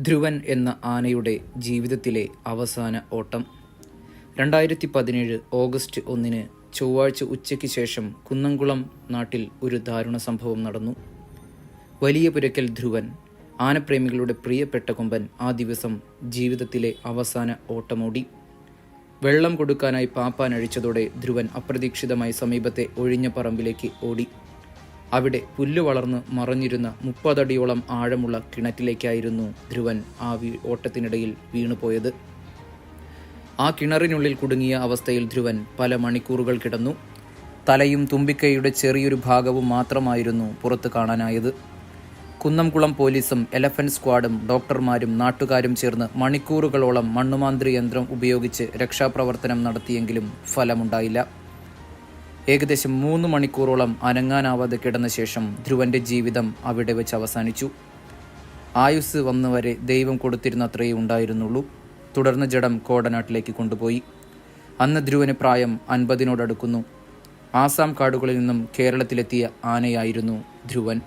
ധ്രുവൻ എന്ന ആനയുടെ ജീവിതത്തിലെ അവസാന ഓട്ടം. രണ്ടായിരത്തി പതിനേഴ് ഓഗസ്റ്റ് ഒന്നിന് ചൊവ്വാഴ്ച ഉച്ചയ്ക്ക് ശേഷം കുന്നംകുളം നാട്ടിൽ ഒരു ദാരുണ സംഭവം നടന്നു. വലിയ പുരക്കൽ ധ്രുവൻ ആനപ്രേമികളുടെ പ്രിയപ്പെട്ട കൊമ്പൻ ആ ദിവസം ജീവിതത്തിലെ അവസാന ഓട്ടമോടി. വെള്ളം കൊടുക്കാനായി പാപ്പാൻ അഴിച്ചതോടെ ധ്രുവൻ അപ്രതീക്ഷിതമായി സമീപത്തെ ഒഴിഞ്ഞ പറമ്പിലേക്ക് ഓടി. അവിടെ പുല്ല് വളർന്ന് മറഞ്ഞിരുന്ന മുപ്പതടിയോളം ആഴമുള്ള കിണറ്റിലേക്കായിരുന്നു ധ്രുവൻ ആ വീ ഓട്ടത്തിനിടയിൽ വീണുപോയത്. ആ കിണറിനുള്ളിൽ കുടുങ്ങിയ അവസ്ഥയിൽ ധ്രുവൻ പല മണിക്കൂറുകൾ കിടന്നു. തലയും തുമ്പിക്കൈയുടെ ചെറിയൊരു ഭാഗവും മാത്രമായിരുന്നു പുറത്ത് കാണാനായത്. കുന്നംകുളം പോലീസും എലഫന്റ് സ്ക്വാഡും ഡോക്ടർമാരും നാട്ടുകാരും ചേർന്ന് മണിക്കൂറുകളോളം മണ്ണുമാന്ത്രി യന്ത്രം ഉപയോഗിച്ച് രക്ഷാപ്രവർത്തനം നടത്തിയെങ്കിലും ഫലമുണ്ടായില്ല. ഏകദേശം മൂന്ന് മണിക്കൂറോളം അനങ്ങാനാവാതെ കിടന്ന ശേഷം ധ്രുവന്റെ ജീവിതം അവിടെ വെച്ച് അവസാനിച്ചു. ആയുസ് വന്നുവരെ ദൈവം കൊടുത്തിരുന്ന അത്രയേ ഉണ്ടായിരുന്നുള്ളൂ. തുടർന്ന് ജഡം കോടനാട്ടിലേക്ക് കൊണ്ടുപോയി. അന്ന് ധ്രുവന് പ്രായം അൻപതിനോടടുക്കുന്നു. ആസാം കാടുകളിൽ നിന്നും കേരളത്തിലെത്തിയ ആനയായിരുന്നു ധ്രുവൻ.